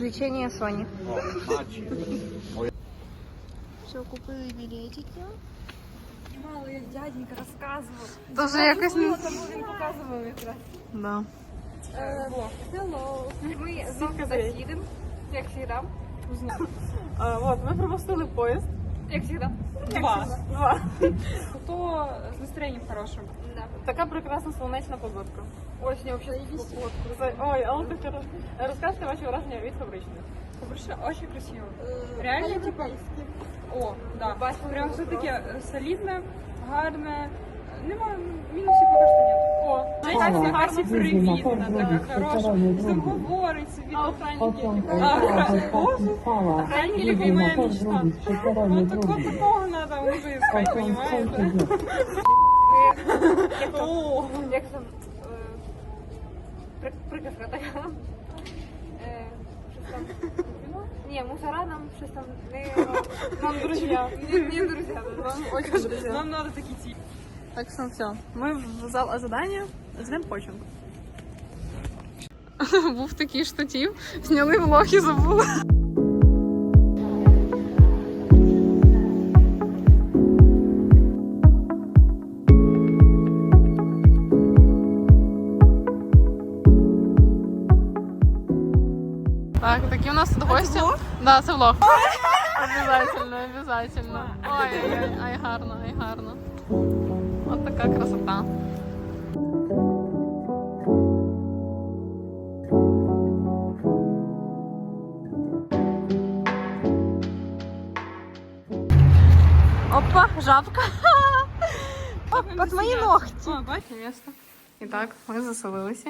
развлечения Сони. Все, купили білетики. Мало як дяденька розказував. Дуже якось не... Тому він показував якраз. Да. Hello. Ми знову кудись їдемо, як завжди. А, вот, ми пропустили поїзд. Як завжди. Два. Два. То з настроєнням хорошим. Да. Така прекрасна сонячна погодка. Очень вообще Ой, а он так роз- розкажете ваші враження від фабричних. Хорошо, очень красиво. Реально, типа, о, да. Прям все таке солідне, гарне. Нема мінусів поки що нет. О, така всі привітна, така хороша. Там говорить собі. А охранники? А, охранники? Любимая мечта. Вот такого надо уже искать, понимаете? Як там, як там е, приказка така. Е, Щось там. Ні, мусора нам щось там не... нам друзья. Не, не. Нам очень друзья. Нам надо такие типы. Так що все. Ми в зал ожидання ждемо починку. Був такий штатів, зняли влог і забули. Да, це влог. Обязательно, обязательно. Ой, ай, гарно, ай, гарно. От така красота. Опа, жабка. О, под мои ногти. О, бачиш? Місто. І так, ми заселилися.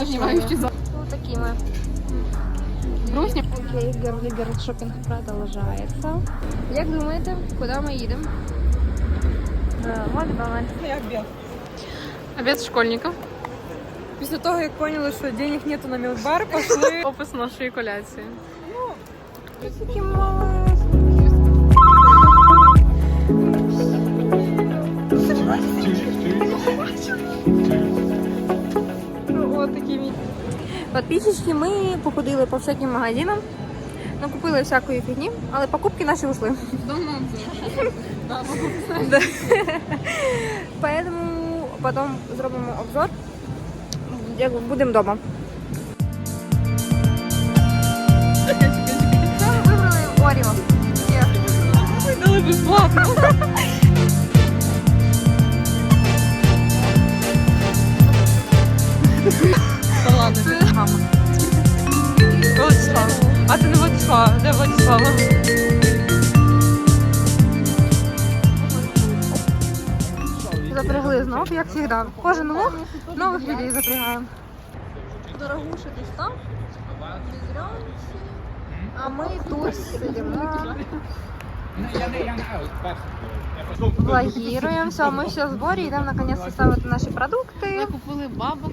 Ми знімаємо. Ну, такі ми. Грустні. Окей, Герлігер шопінг продовжується. Як думаєте, куди ми їдемо? В Макдональдс. Я обед. Обід школьників. Після того, як поняли, що денег нету на мілкбар, пошли. Опис нашої коляції. Такі. Ось такі мій. Подписчики, ми походили по всяким магазинам, накупили всякої фігні, але покупки наші ушли. Поэтому потом зробимо обзор, як будемо вдома. Вибрали Оріо? Дали безплатно. Де Владислава? Запрягли знов, як завжди. Кожен лук нових людей запрягаємо. Дорогуша десь там, А ми тут сидимо. Лагіруємо, все, ми все в зборі, йдемо наконець ставити наші продукти. Купили бабок.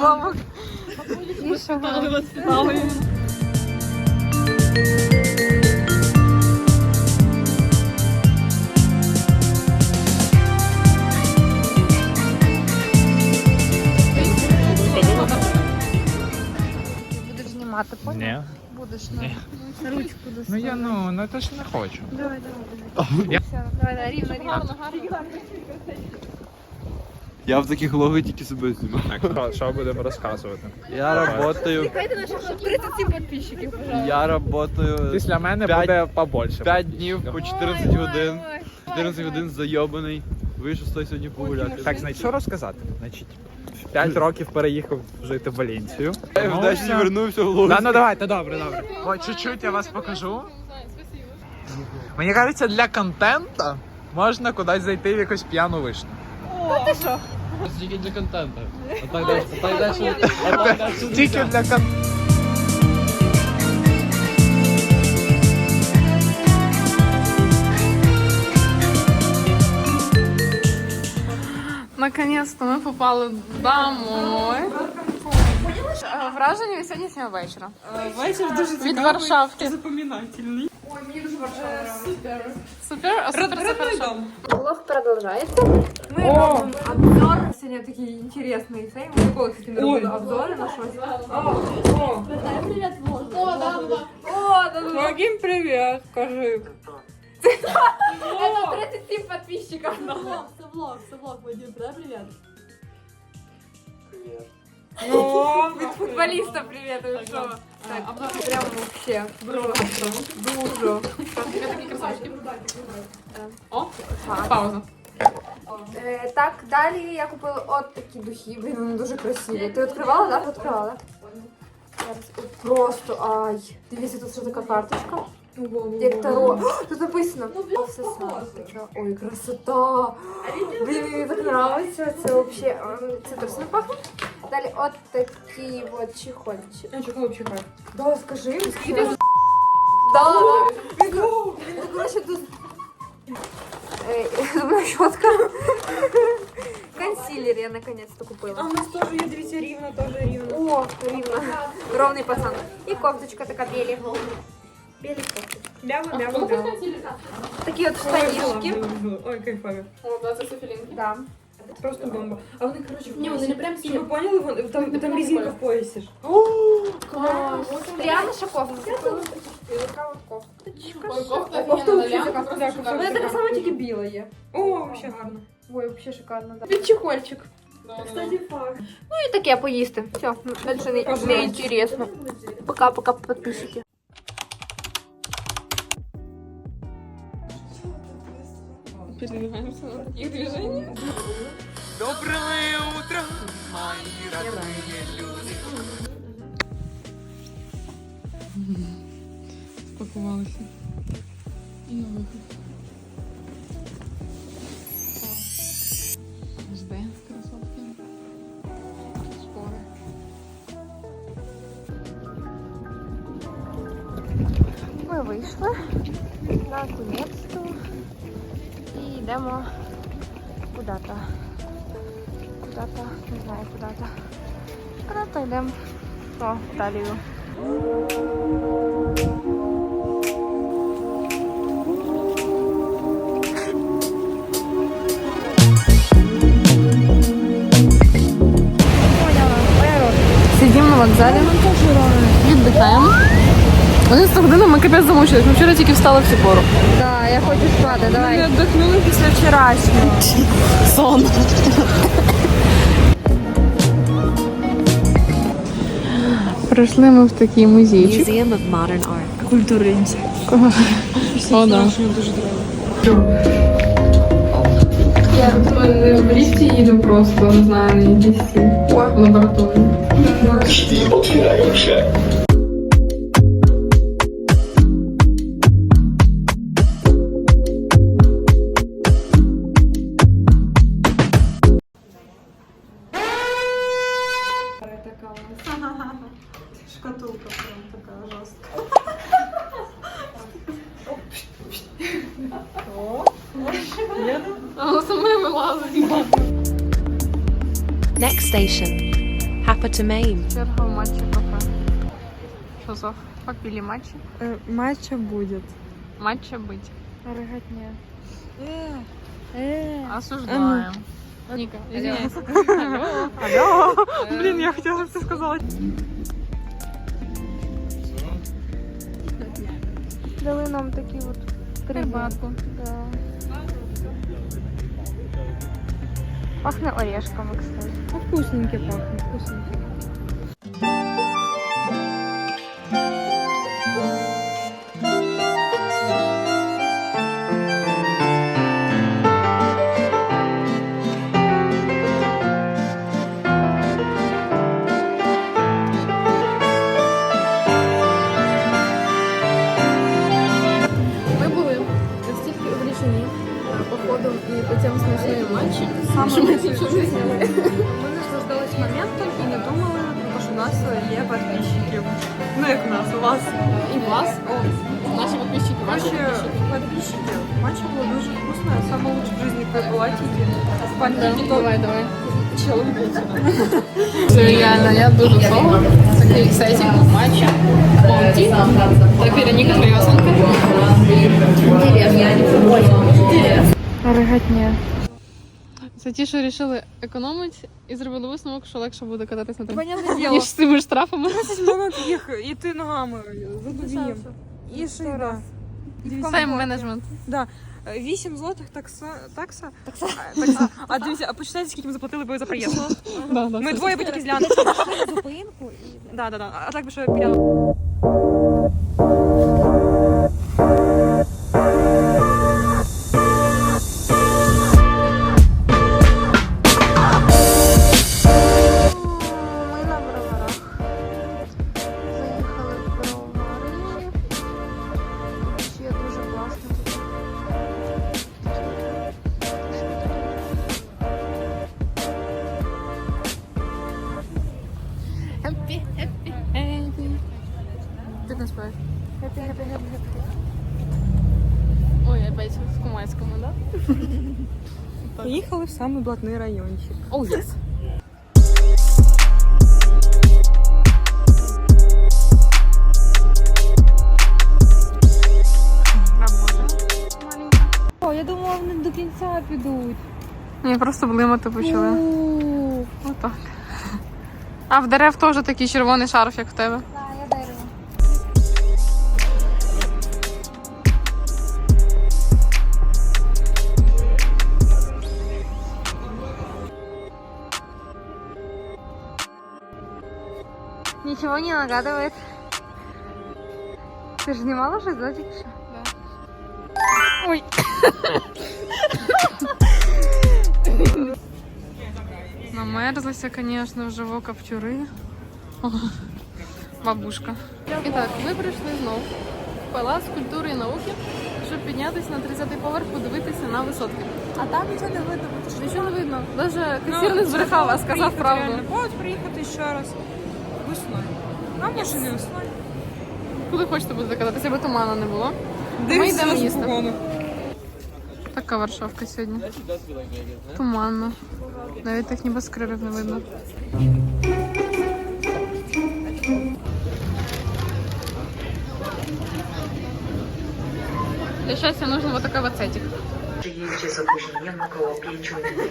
Бабок. І що? Будеш знімати, поняв? Ні. Будеш, ну. Ручку достань. Ну я ну, ну то ж не хочу. Давай, давай. Все, давай, давай, рівно, рівно. Я в таких влогах тільки себе знімаю. Так, що, що будемо розказувати? Я работаю, 37 подписчиків, пожалуйста. я работаю Після мене П'ять- буде побольше. 5 днів по 14 годин. 14 годин зайобаний. Вийшов з сьогодні погуляти. Так, значить, що розказати? Значить, в 5 років переїхав жити в Валенцію. Я вдачі Вернувся. вернувся в влог. Да, ну давайте, добре, добре. Ой, чуть-чуть я вас покажу. Мені кажеться, для контенту можна кудись зайти в якусь п'яну вишню. Тільки для контенту. А так далі, а так далі. А так далі. Тільки для контенту. Наконец-то ми попали домой. Е, Враження від сьогоднішнього вечора. Вечір дуже цікавий. Від Варшавки. Запоминательний. Супер. Супер, а супер, супер. що? Влог продовжається. Мы робим обзор. Сегодня такие интересные сеймы. Прикол, кстати, мы робили обзоры на щось. О, да, да. Вагім, привіт, кажи. Это 37 подписчиков. О, Від футболіста привіт, ви що? Так, прям вообще. Просто. Дуже. О, пауза. Е, так, далі я купила от такі духи. Блін, вони дуже красиві. Ти відкривала, так? Відкривала? Зараз. От Просто ай. Дивіться, тут що така карточка. Як таро. О, Тут написано. О, все саме. Ой, красота. Блін, мені так подобається. Це вообще м, цитрусом пахне. Далі от такі от чехольчики. а чого взагалі хай? Да, скажи, вообще. Да, він, він короче, тут Э, зубная щетка. Консилер я наконец-то А купила. у нас теж є, дивіться, рівно, теж рівно. О, рівно. Ровний пацан. І кофточка така білі. Білі кофточки. Бява, бява, бява. Такі от штанішки. Ой, кайфові. О, да, це софілінки. Да. Просто бомба. А вони, коротше, Ні, вони не прям Щоб ви поняли, вон- там, там резинка в поясі. ж. Прямо шаковка. купила. І така от кофточка. Ой, кофта Кофта офігенна, взагалі да? така, да, кофта Вона така сама, тільки біла є. О, вообще гарно. Ой, вообще шикарно, да. Під чехольчик. Кстати, факт. Ну і таке поїсти. Все, дальше не, не інтересно. Пока-пока, подписчики. Передвигаемся на таких движениях. Доброе утро, мои родные люди. Спакувалися. І на вихід. Жди, красотки. Спори. Ми вийшли наконець-то і йдемо куди-то. Куди-то, не знаю куди-то. Куди-то йдемо по Італію. Сидимо на вокзалі. Віддихаємо. 11 година ми капець замучились. Ми вчора тільки встали в цю пору. Так, я хочу спати, давай. Ми віддохнули після вчорашнього. Сон. Прийшли ми в такий музейчик. Museum of Modern Art. Культуримся. О, да. Я тут ми в ліфті їду просто, не знаю, на якісь лабораторії. Шкатулка Черга в матчі кафе. Що, Соф, попили матчі? Матча будет. Матча быть. Ригатня. Осуждаем. Ника, извиняйся. Алло. Блин, я хотела все сказать. Дали нам такі от Рибатку. Да. Пахне орешками, кстати. Вкусненький пахнет, вкусненький. Давай, давай. Це реально, я дуже соло. Такий ексайтинг, матчі, Монті, та Вероніка Кривосенко. Ригатня. Це ті, що вирішили економити і зробили висновок, що легше буде кататись на. Понятне діло. Ніж з цими штрафами. 10 минут їх іти ногами задубієм. І ще раз. Тайм-менеджмент. Да. 8 злотих такса, такса, такса. такса. А дивіться, а почитайте, скільки ми заплатили би за да, Ми двоє би тільки зглянули. Зупинку і... Да, да, да. А так би що підняли. Happy, happy, happy. Ти не співаєш? Happy, happy, happy, happy. Ой, опять в Кумайському, да? Поїхали в самий блатний райончик. О, єс. О, я думала, вони до кінця підуть. Ні, просто блимати почали. Отак. А в дерев теж такий червоний шарф, як в тебе. Так, я дерево. Ничего не нагадывает. Ты же снимала что да, что? Ой. Намерзлися, звісно, вже в каптюри. Бабушка. І так, ми прийшли знов в Палац культури і науки, щоб піднятися на 30-й поверх, подивитися на висотки. А там нічого не видно. Нічого не видно. Навіть касір не збрехав, а сказав правду. От приїхати ще раз весною. А може не весною. Куди хочете будете кататися, аби туману не було. Ми йдемо їсти. Така Варшавка сьогодні. Туманно. Навіть тих небоскребів не видно. Для щастя нужно вот такой вот сетик. Przyjęcie z opóźnieniem około 5 minut.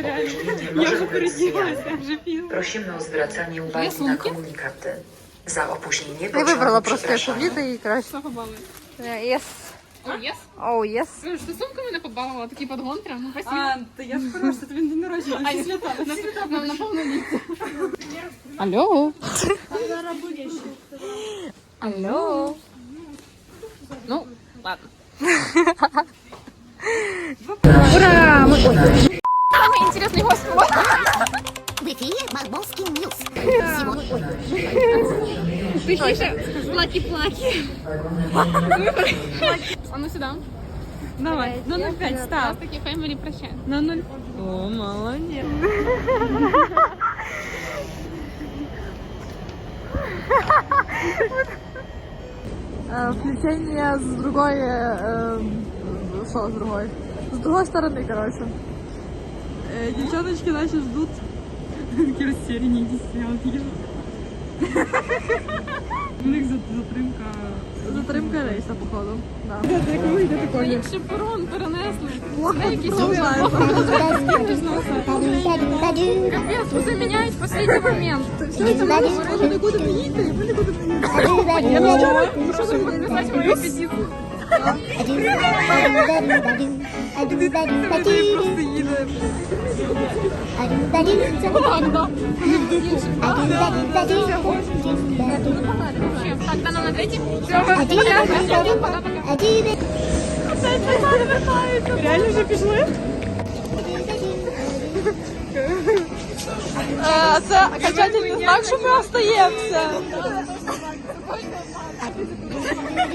Opóźnienie może być zmienne. Prosimy o zwracanie uwagi na sumki? komunikaty. Za opóźnienie Ти вибрала pociągu просто яку przepraszamy. вліти і краще. Yes. О, єс? Oh, yes. Ви ж ти сумками не побавила, такий подгон прям, ну спасибо. А, та я ж просто тобі день народження. А, свята, на, на повноліття. Алло. Алло. Ну, ладно. Ура! Мы... Ой, Самый интересный гость. В эфире Барбоский Ньюс. Сегодня... плаки-плаки. А ну сюда. Давай, ну на 5 У нас став. такие фэмили прощаем. На 0. О, молодець. Включение с другой... Что с другой? С другой стороны, короче. Э, девчоночки наши ждут. Такі розсірені, якісь стояли. У них затримка. Затримка рейса, походу. Да. Коли йде такое? Інший перон перенесли. Капец, вы заменяете в последний момент. Все это мы говорили, нікуди не їдьте, і ми нікуди не їдемо. Я не знаю, що ви підписати мою петицію. Просто їде. Так, да, нам на третій? Реально вже пішли? Е, Це окончательний знак, що ми остаємося. Тепер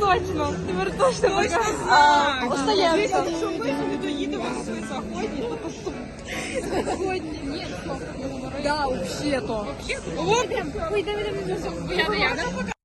Точно, тепер точно точно остаємося. Якщо ми не доїдемо до своїх заходні, Ні, що? Да, вообще-то. Ой, давай, давай, давай. Я, я,